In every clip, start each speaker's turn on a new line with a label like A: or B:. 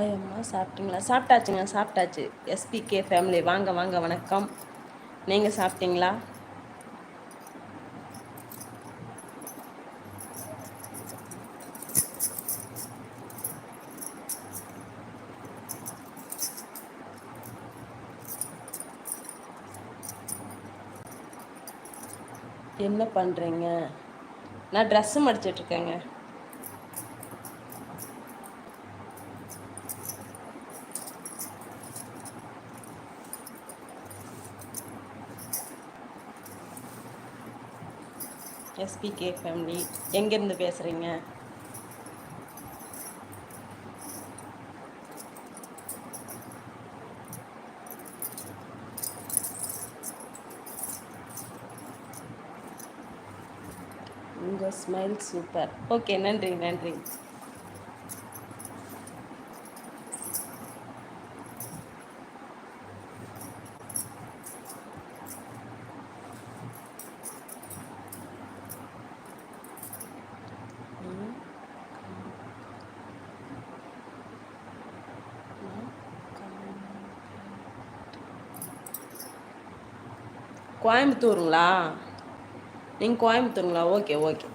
A: Hi அம்மா சாப்பிட்டீங்களா? சாப்பிட்டாச்சுங்க சாப்பிட்டாச்சு. எஸ்பிகே ஃபேமிலி வாங்க வாங்க வணக்கம். நீங்கள் சாப்பிட்டீங்களா? என்ன பண்ணுறீங்க நான் ட்ரெஸ்ஸு மடிச்சிட்ருக்கேங்க எஸ்பிகே ஃபேமிலி எங்கேருந்து பேசுகிறீங்க உங்கள் ஸ்மைல் சூப்பர் ஓகே நன்றி நன்றி. கோயம்புத்தூருங்களா? நீங்கள் கோயம்புத்தூருங்களா? ஓகே ஓகே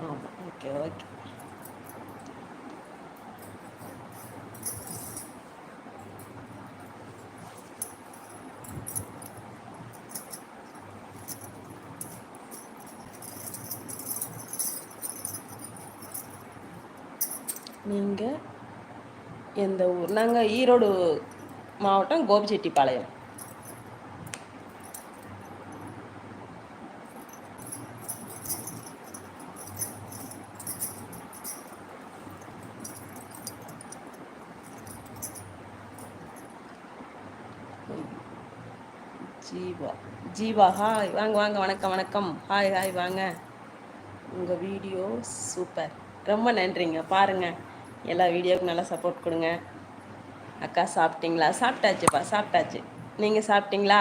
A: ஆமாம் ஓகே ஓகே நீங்கள் எந்த ஊர் நாங்கள் ஈரோடு மாவட்டம் கோபிச்செட்டிப்பாளையம் ஜீவா ஜீவா ஹாய் வாங்க வாங்க வணக்கம் வணக்கம். ஹாய் ஹாய் வாங்க. உங்கள் வீடியோ சூப்பர். ரொம்ப நன்றிங்க. பாருங்கள் எல்லா வீடியோவுக்கும் நல்லா சப்போர்ட் கொடுங்க. அக்கா சாப்பிட்டீங்களா? சாப்பிட்டாச்சுப்பா சாப்பிட்டாச்சு. நீங்கள் சாப்பிட்டீங்களா?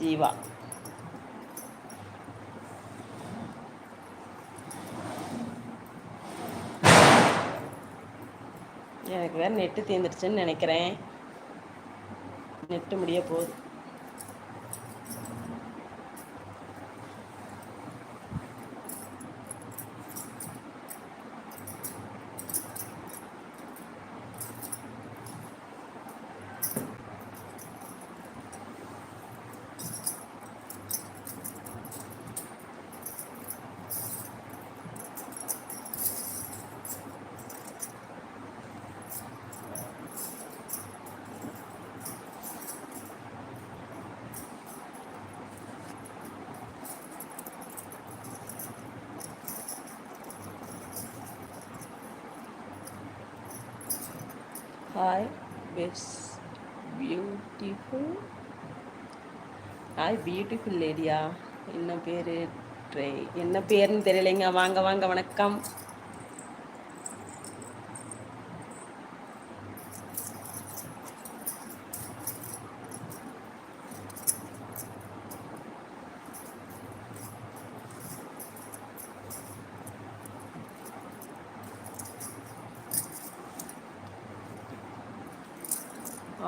A: ஜீவா. எனக்கு வேறு நெட்டு தீர்ந்துடுச்சுன்னு நினைக்கிறேன். நெட்டு முடிய போகுது. ஹாய் பெஸ் பியூட்டிஃபுல் ஹாய் பியூட்டிஃபுல் லேடியா என்ன பேர்? ட்ரை என்ன பேருன்னு தெரியலைங்க. வாங்க வாங்க வணக்கம்.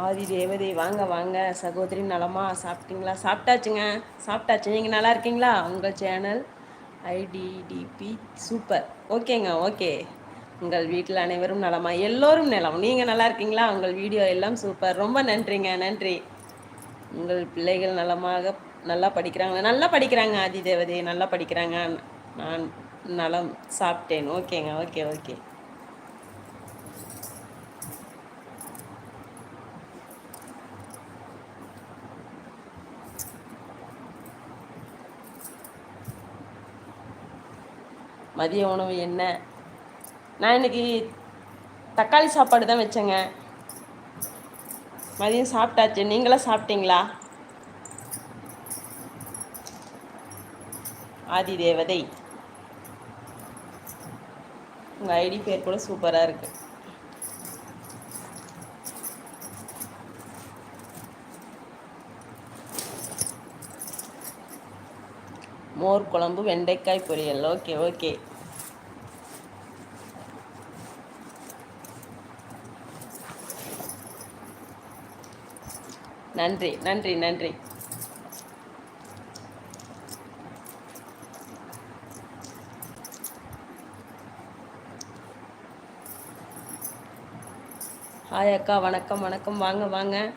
A: ஆதி தேவதை வாங்க வாங்க. சகோதரி நலமா சாப்பிட்டீங்களா? சாப்பிட்டாச்சுங்க. சாப்பிட்டாச்சு. நீங்கள் நல்லா இருக்கீங்களா? உங்கள் சேனல் ஐடிடிபி சூப்பர். ஓகேங்க ஓகே. உங்கள் வீட்டில் அனைவரும் நலமா? எல்லோரும் நலம். நீங்கள் நல்லா இருக்கீங்களா? உங்கள் வீடியோ எல்லாம் சூப்பர். ரொம்ப நன்றிங்க நன்றி. உங்கள் பிள்ளைகள் நலமாக நல்லா படிக்கிறாங்க. நல்லா படிக்கிறாங்க ஆதி தேவதை நல்லா படிக்கிறாங்க. நான் நலம் சாப்பிட்டேன். ஓகேங்க ஓகே ஓகே. மதிய உணவு என்ன? நான் இன்னைக்கு தக்காளி சாப்பாடு தான் வச்சேங்க. மதியம் சாப்பிட்டாச்சு. நீங்களாம் சாப்பிட்டீங்களா? ஆதி தேவதை உங்கள் ஐடி பேர் கூட சூப்பராக இருக்குது மோர் குழம்பு வெண்டைக்காய் பொரியல். Okay okay. நன்றி நன்றி நன்றி. ஹாய் அக்கா வணக்கம் வணக்கம். வாங்க வாங்க.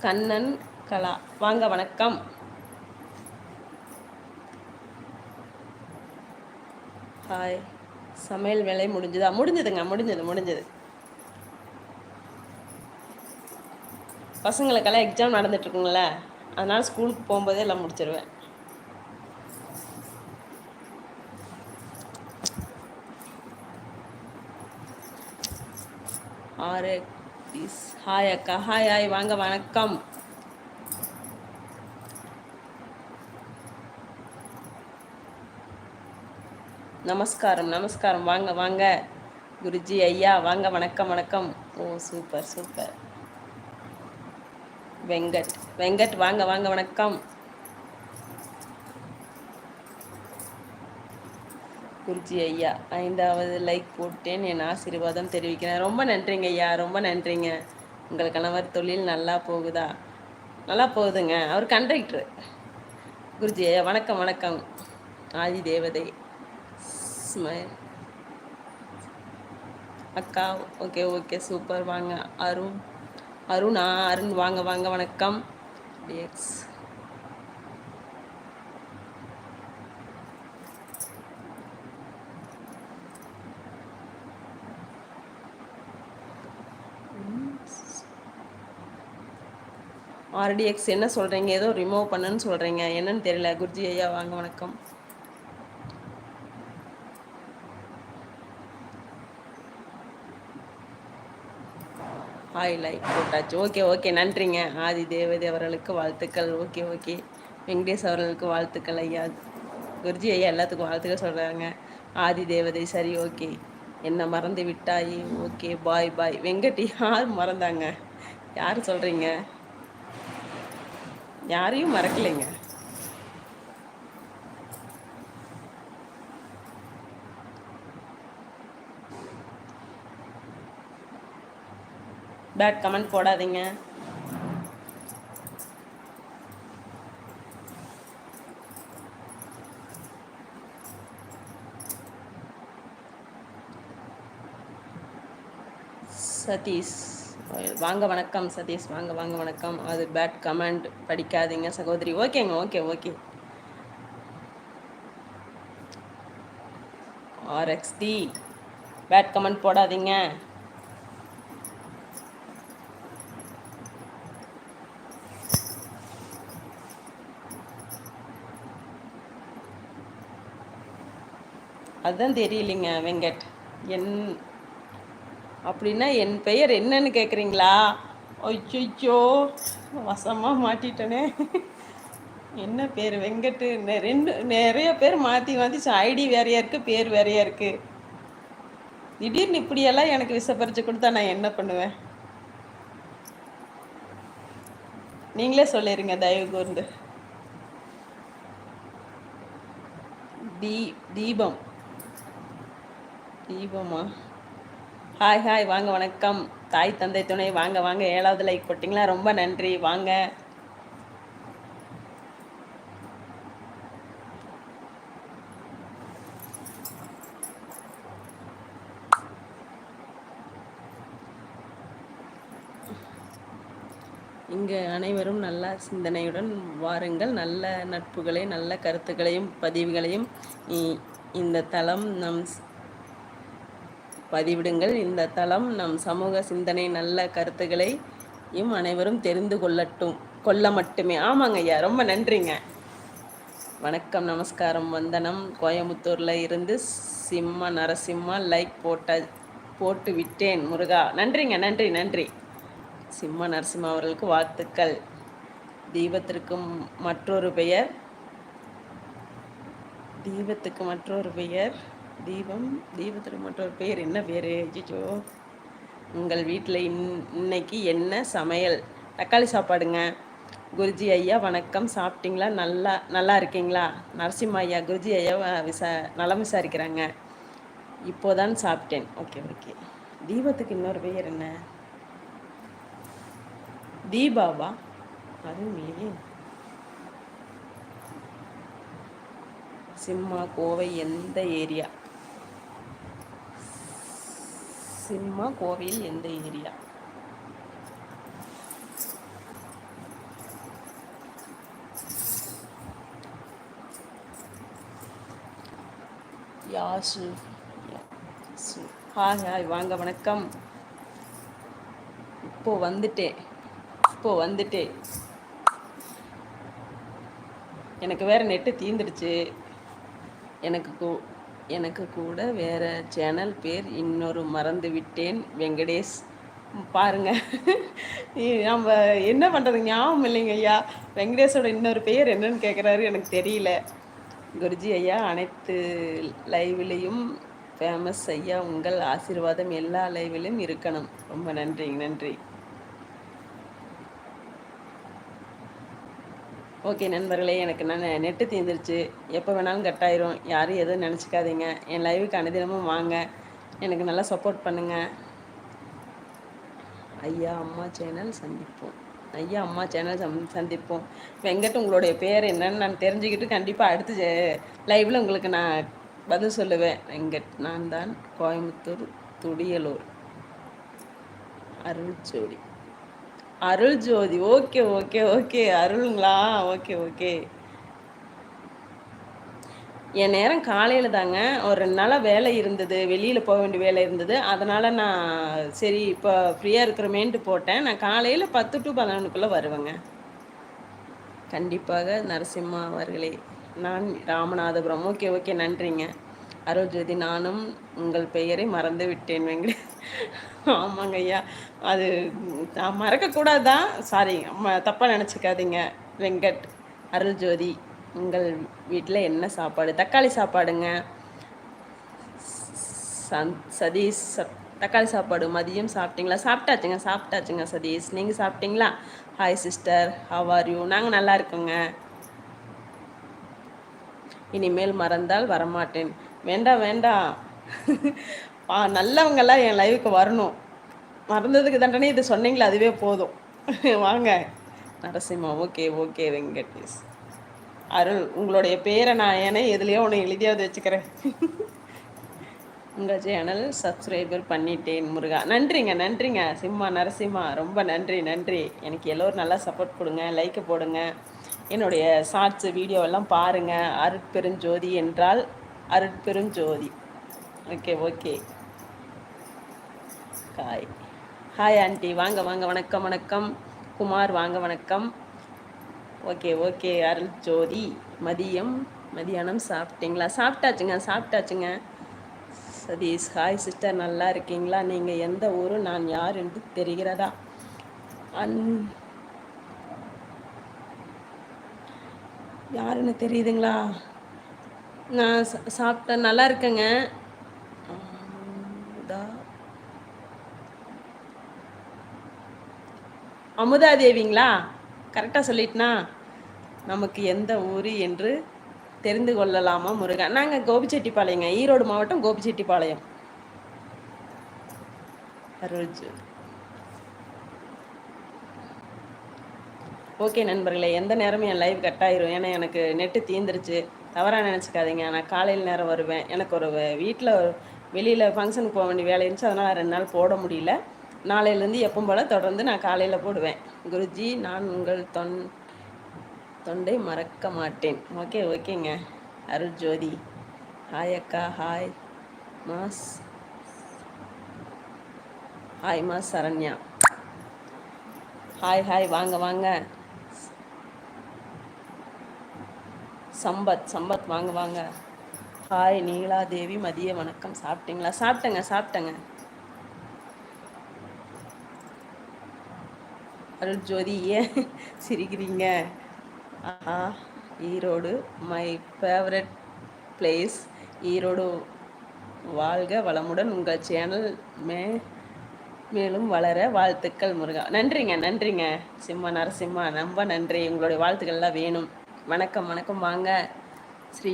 A: கண்ணன் கலா. வாங்க வணக்கம். ஹாய் சமையல் வேலை முடிஞ்சுதா? முடிஞ்சதுங்க முடிஞ்சது முடிஞ்சது. பசங்களுக்கெல்லாம் எக்ஸாம் நடந்துட்டுருக்குங்கள அதனால் ஸ்கூலுக்கு போகும்போதே எல்லாம் முடிச்சிருவேன். ஆறு ஹாய் அக்கா. ஹாய் ஹாய் வாங்க வணக்கம். நமஸ்காரம் நமஸ்காரம். வாங்க வாங்க. குருஜி ஐயா வாங்க. வணக்கம் வணக்கம். ஓ சூப்பர் சூப்பர். வெங்கட் வெங்கட் வாங்க வாங்க. வணக்கம். குருஜி ஐயா ஐந்தாவது லைக் போட்டேன். என் ஆசீர்வாதம் தெரிவிக்கிறேன். ரொம்ப நன்றிங்க ஐயா. ரொம்ப நன்றிங்க. உங்கள் கணவர் தொழில் நல்லா போகுதா? நல்லா போகுதுங்க. அவர் கண்டக்டர் குருஜி ஐயா வணக்கம் வணக்கம். ஆதி தேவதை அக்கா ஓகே ஓகே சூப்பர் வாங்க அருண். அருணா அருண் வாங்க வாங்க வணக்கம். எக்ஸ் ஆர்டிஎக்ஸ் என்ன சொல்கிறீங்க ஏதோ ரிமூவ் பண்ணுன்னு சொல்கிறீங்க என்னன்னு தெரியல. குருஜி ஐயா வாங்க வணக்கம். ஹாய் லைக் போட்டாச்சு. Okay okay. நன்றிங்க. ஆதி தேவதி அவர்களுக்கு வாழ்த்துக்கள். Okay okay. வெங்கடேஷ் அவர்களுக்கு வாழ்த்துக்கள் ஐயா. குருஜி ஐயா எல்லாத்துக்கும் வாழ்த்துக்கள் சொல்கிறாங்க ஆதி தேவதை சரி ஓகே. என்ன மறந்து விட்டாய்? ஓகே பாய் பாய். வெங்கட்டி யார் மறந்தாங்க? யார் சொல்கிறீங்க யாரையும் மறக்கலைங்க. பேட் கமெண்ட் போடாதீங்க. சதீஷ் வாங்க வணக்கம் சதீஷ் வாங்க வாங்க வணக்கம். அது பேட் கமெண்ட் படிக்காதீங்க சகோதரி. ஓகேங்க okay okay. RXD bad comment போடாதீங்க. அதுதான் தெரியலைங்க வெங்கட். என் அப்படின்னா என் பெயர் என்னன்னு கேட்குறீங்களா ஐயோ வசமாக மாட்டிட்டனே. என்ன பேர் வெங்கட்டு ரெண்டு நிறைய பேர் மாற்றி மாற்றி ஐடி வேறையா இருக்குது பேர் வேறையா இருக்குது திடீர்னு இப்படியெல்லாம் எனக்கு விசப்பறிச்சு கொடுத்தா நான் என்ன பண்ணுவேன்? நீங்களே சொல்லிடுங்க தயவு கூர்ந்து. தீ தீபம். தீபமா? ஹாய் ஹாய் வாங்க வணக்கம். தாய் தந்தை துணை வாங்க வாங்க. ஏழாவது லைக் போட்டிங்களா? ரொம்ப நன்றி. வாங்க. இங்கு அனைவரும் நல்ல சிந்தனையுடன் வாருங்கள். நல்ல நட்புகளை நல்ல கருத்துக்களையும் பதிவுகளையும். இந்த தளம் நம் பதிவிடுங்கள். இந்த தளம் நம் சமூக சிந்தனை நல்ல கருத்துக்களையும் அனைவரும் தெரிந்து கொள்ளட்டும் கொள்ள மட்டுமே. ஆமாங்க ஐயா ரொம்ப நன்றிங்க. வணக்கம் நமஸ்காரம் வந்தனம். கோயம்புத்தூரில் இருந்து சிம்ம நரசிம்ம லைக் போட்ட போட்டு விட்டேன் முருகா. நன்றிங்க நன்றி நன்றி. சிம்ம நரசிம்ம அவர்களுக்கு வாழ்த்துக்கள். தீபத்திற்கு மற்றொரு பெயர். தீபத்துக்கு மற்றொரு பெயர். தீபம் தீபத்தில் மற்றொரு பேர் என்ன பேர்? ஜிஜோ உங்கள் வீட்டில் இன் இன்னைக்கு என்ன சமையல்? தக்காளி சாப்பாடுங்க. குருஜி ஐயா வணக்கம். சாப்பிட்டீங்களா? நல்லா நல்லா இருக்கீங்களா? நரசிம்ம ஐயா குருஜி ஐயா விசா நலம் விசாரிக்கிறாங்க. இப்போதான் சாப்பிட்டேன். Okay okay. தீபத்துக்கு இன்னொரு பெயர் என்ன? தீபாவா? அது இல்லையே சிம்மா கோவை எந்த ஏரியா? சினிமா கோவையில் எந்த ஏரியா? யாசு. ஹாய் ஹாய் வாங்க வணக்கம். இப்போ வந்துட்டேன். இப்போ வந்துட்டேன். எனக்கு வேற நெட்டு தீந்துடுச்சு. எனக்கு எனக்கு கூட வேறு சேனல் பேர் இன்னொரு மறந்து விட்டேன். வெங்கடேஷ். பாருங்க. நம்ம என்ன பண்ணுறது ஞாபகம் இல்லைங்க ஐயா. வெங்கடேஷோட இன்னொரு பெயர் என்னன்னு கேட்குறாரு எனக்கு தெரியல. குருஜி ஐயா அனைத்து லைவ்லேயும் ஃபேமஸ் ஐயா. உங்கள் ஆசீர்வாதம் எல்லா லைவிலும் இருக்கணும். ரொம்ப நன்றிங்க நன்றி. ஓகே நண்பர்களே எனக்கு நான் நெட்டு தீர்ந்துருச்சு எப்போ வேணாலும் கட் ஆயிரும். யாரும் எதுவும் நினச்சிக்காதீங்க. என் லைவுக்கு அனுதினமும் வாங்க. எனக்கு நல்லா சப்போர்ட் பண்ணுங்கள் ஐயா அம்மா சேனல் சந்திப்போம். ஐயா அம்மா சேனல் சம் சந்திப்போம். வெங்கட் உங்களுடைய பேர் என்னன்னு நான் தெரிஞ்சுக்கிட்டு கண்டிப்பாக அடுத்து லைவில் உங்களுக்கு நான் பதில் சொல்லுவேன். வெங்கட் நான் தான் Coimbatore Thudiyalur. அருள்ச்சோடி Arul Jothi okay okay okay. அருளுங்களா? Okay okay. என் நேரம் காலையில் தாங்க. ஒரு ரெண்டு நாளாக வேலை இருந்தது. வெளியில் போக வேண்டிய வேலை இருந்தது. அதனால் நான் சரி இப்போ ஃப்ரீயாக இருக்கிறமேன்ட்டு போட்டேன். நான் காலையில் பத்து டு பதினொன்றுக்குள்ளே வருவேங்க. கண்டிப்பாக நரசிம்மா அவர்களே. நான் ராமநாதபுரம். Okay okay. நன்றிங்க. அருள்ஜோதி நானும் உங்கள் பெயரை மறந்து விட்டேன் வெங்கட ஆமாங்க ஐயா. அது நான் மறக்கக்கூடாது? சாரி தப்பாக நினச்சிக்காதீங்க. வெங்கட் அருள்ஜோதி உங்கள் வீட்டில் என்ன சாப்பாடு? தக்காளி சாப்பாடுங்க. சந் சதீஷ் தக்காளி சாப்பாடு மதியம் சாப்பிட்டீங்களா? சாப்பிட்டாச்சுங்க சாப்பிட்டாச்சுங்க சதீஷ். நீங்கள் சாப்பிட்டீங்களா? Hi sister how are you நாங்கள் நல்லா இருக்கோங்க. இனிமேல் மறந்தால் வரமாட்டேன். வேண்டாம் வேண்டாம். நல்லவங்கெல்லாம் என் லைவுக்கு வரணும். மறந்ததுக்கு தண்டனே இது சொன்னீங்களே அதுவே போதும். வாங்க. Narasimha okay okay Venkatesh. அருள் உங்களுடைய பேரை நான் ஏன்னா எதுலேயோ ஒன்று எழுதியாவது வச்சுக்கிறேன். உங்கள் சேனல் சப்ஸ்கிரைபர் பண்ணிட்டேன் முருகா. நன்றிங்க நன்றிங்க. சிம்மா நரசிம்மா ரொம்ப நன்றி நன்றி. எனக்கு எல்லோரும் நல்லா சப்போர்ட் கொடுங்க லைக்கு போடுங்க. என்னுடைய ஷார்ட்ஸு வீடியோவெல்லாம் பாருங்கள் அருட்பெருஞ்சோதி என்றால் Arutperunjothi okay okay hi hi aunty வாங்க வாங்க. வணக்கம் வணக்கம். குமார் வாங்க வணக்கம். Okay okay Arul Jothi. மதியம். மதியானம் சாப்பிட்டீங்களா? சாப்பிட்டாச்சுங்க சாப்பிட்டாச்சுங்க. சதீஷ் ஹாய் சிஸ்டர் நல்லா இருக்கீங்களா? நீங்கள் எந்த ஊர்? நான் யார் என்று தெரிகிறதா? அன் யாருன்னு தெரியுதுங்களா? நான் சாப்பிட்டேன் நல்லா இருக்கேங்க. அமுதா. தேவிங்களா? கரெக்டாக சொல்லிட்டுனா நமக்கு எந்த ஊர் என்று தெரிந்து கொள்ளலாமா முருகன் நாங்கள் கோபிச்செட்டிப்பாளையங்க. ஈரோடு மாவட்டம் கோபிச்செட்டிப்பாளையம். அருள்ஜு. ஓகே நண்பர்களே எந்த நேரமும் என் லைவ் கட் ஆயிரும். ஏன்னா எனக்கு நெட்டு தீந்துருச்சு. தவறாக நினச்சிக்காதீங்க. நான் காலையில் நேரம் வருவேன். எனக்கு ஒரு வீட்டில் வெளியில் ஃபங்க்ஷனுக்கு போக வேண்டிய வேலை இருந்துச்சு. அதனால் ரெண்டு நாள் போட முடியல. நாளையிலேருந்து எப்பவும் போல் தொடர்ந்து நான் காலையில் போடுவேன். குருஜி நான் உங்கள் தொன் தொண்டை மறக்க மாட்டேன். ஓகே ஓகேங்க அருள் ஜோதி. ஹாய் அக்கா hi mass hi mass Saranya. Hi hi வாங்க வாங்க. சம்பத் சம்பத் வாங்க வாங்க. ஹாய் நீலாதேவி மதிய வணக்கம். சாப்பிட்டீங்களா? சாப்பிட்டேங்க சாப்பிட்டேங்க. அருள் ஜோதி ஏன் சிரிக்கிறீங்க? ஆ Erode my favourite place Erode வாழ்க வளமுடன் உங்கள் சேனல் மே மேலும் வளர வாழ்த்துக்கள் முருகா. நன்றிங்க நன்றிங்க. சிம்ம நரசிம்மா ரொம்ப நன்றி. உங்களுடைய வாழ்த்துக்கள்லாம் வேணும். வணக்கம் வணக்கம். வாங்க. ஸ்ரீ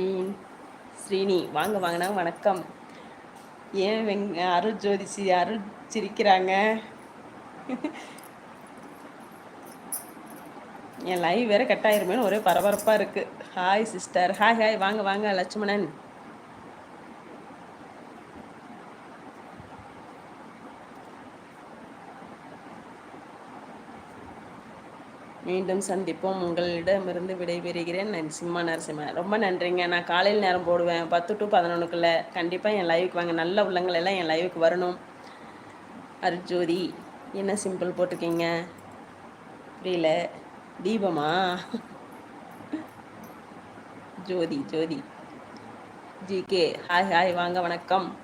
A: ஸ்ரீனி வாங்க வாங்கினா வணக்கம். ஏன் வெங் அருள் ஜோதிஷி அருள் சிரிக்கிறாங்க? என் லைவ் வேற கட் ஆயிருமேனு ஒரே பரபரப்பாக இருக்குது ஹாய் சிஸ்டர் ஹாய் ஹாய் வாங்க வாங்க லட்சுமணன். மீண்டும் சந்திப்போம். உங்களிடமிருந்து விடைபெறுகிறேன். நான் சிம்மா நரசிம்ம ரொம்ப நன்றிங்க. நான் காலையில் நேரம் போடுவேன். பத்து டு பதினொன்றுக்குள்ளே கண்டிப்பாக என் லைவுக்கு வாங்க. நல்ல உள்ளங்கள் எல்லாம் என் லைவுக்கு வரணும். அர்ஜோதி என்ன சிம்பிள் போட்டிருக்கீங்க? புரியல. தீபமா? Jothi Jothi. G K hi hi வாங்க. வணக்கம்.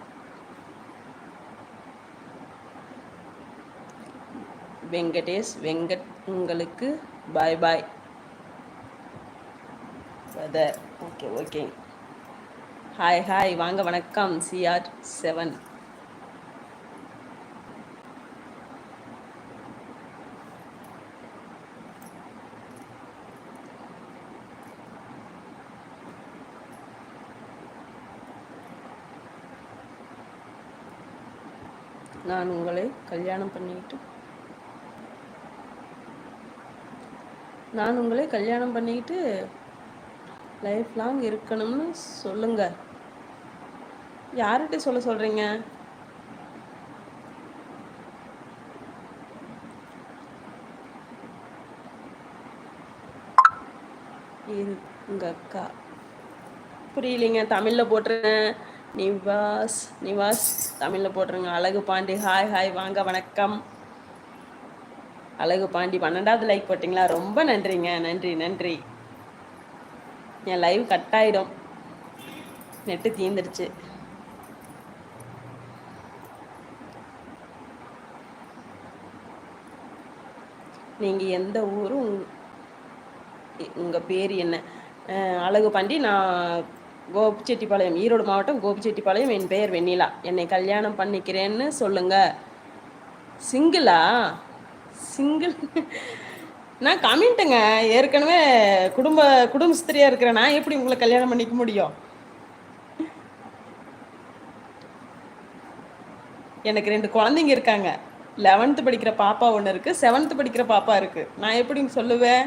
A: வெங்கடேஷ் வெங்கட் உங்களுக்கு bye bye okay okay hi hi வாங்க வணக்கம். சிஆர் செவன் நான் உங்களை கல்யாணம் பண்ணிக்கிட்டு நான் உங்களை கல்யாணம் பண்ணிக்கிட்டு லைஃப் லாங் இருக்கணும்னு சொல்லுங்க. யார்கிட்ட சொல்ல சொல்கிறீங்க இருங்க அக்கா. புரியலைங்க தமிழில் போட்டுருங்க. நிவாஸ் நிவாஸ் தமிழில் போட்டுருங்க. அழகு பாண்டி ஹாய் ஹாய் வாங்க வணக்கம். அழகு பாண்டி. பன்னெண்டாவது லைக் போட்டிங்களா? ரொம்ப நன்றிங்க. நன்றி நன்றி. என் லைவ் கட் ஆகிடும் நெட்டு தீந்துருச்சு நீங்கள் எந்த ஊரும் உங்கள் பேர் என்ன? அழகு பாண்டி நான் கோபிச்செட்டிப்பாளையம் ஈரோடு மாவட்டம் கோபிச்செட்டிப்பாளையம். என் பெயர் வெண்ணிலா. என்னை கல்யாணம் பண்ணிக்கிறேன்னு சொல்லுங்கள் சிங்கிளா? சிங்கிள் நான் கமிட்டுங்க ஏற்கனவே குடும்ப குடும்பஸ்திரியாக இருக்கிறேன். நான் எப்படி உங்களை கல்யாணம் பண்ணிக்க முடியும்? எனக்கு ரெண்டு குழந்தைங்க இருக்காங்க. லெவன்த்து படிக்கிற பாப்பா ஒன்று இருக்குது செவன்த்து படிக்கிற பாப்பா இருக்குது நான் எப்படி சொல்லுவேன்?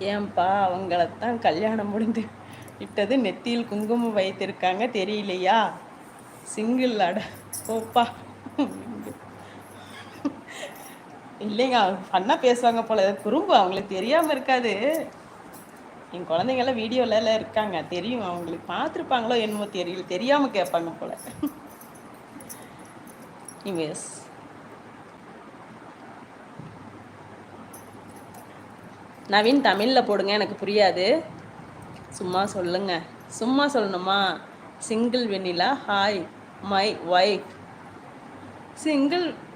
A: ஏன்பா அவங்களத்தான் கல்யாணம் முடிந்து விட்டது. நெத்தியில் குங்குமம் வைத்திருக்காங்க தெரியலையா? சிங்கிள் அட ஓப்பா இல்லைங்க அவங்க ஃபன்னாக பேசுவாங்க போல. குறும்பு அவங்களுக்கு தெரியாமல் இருக்காது. என் குழந்தைங்கள்லாம் வீடியோல இருக்காங்க. தெரியும் அவங்களுக்கு பார்த்துருப்பாங்களோ என்னமோ தெரியல. தெரியாமல் கேட்பாங்க போல. எஸ் நவீன் தமிழில் போடுங்க எனக்கு புரியாது. சும்மா சொல்லுங்க. சும்மா சொல்லணுமா? Single Vennila hi my wife single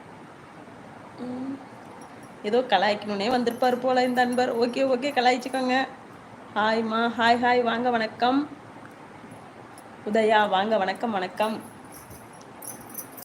A: ஏதோ கலாய்க்கணுன்னே வந்திருப்பார் போல இந்த அன்பர். ஓகே ஓகே கலாய்ச்சிக்கோங்க. ஹாய்மா ஹாய் ஹாய் வாங்க வணக்கம். உதயா வாங்க வணக்கம் வணக்கம்.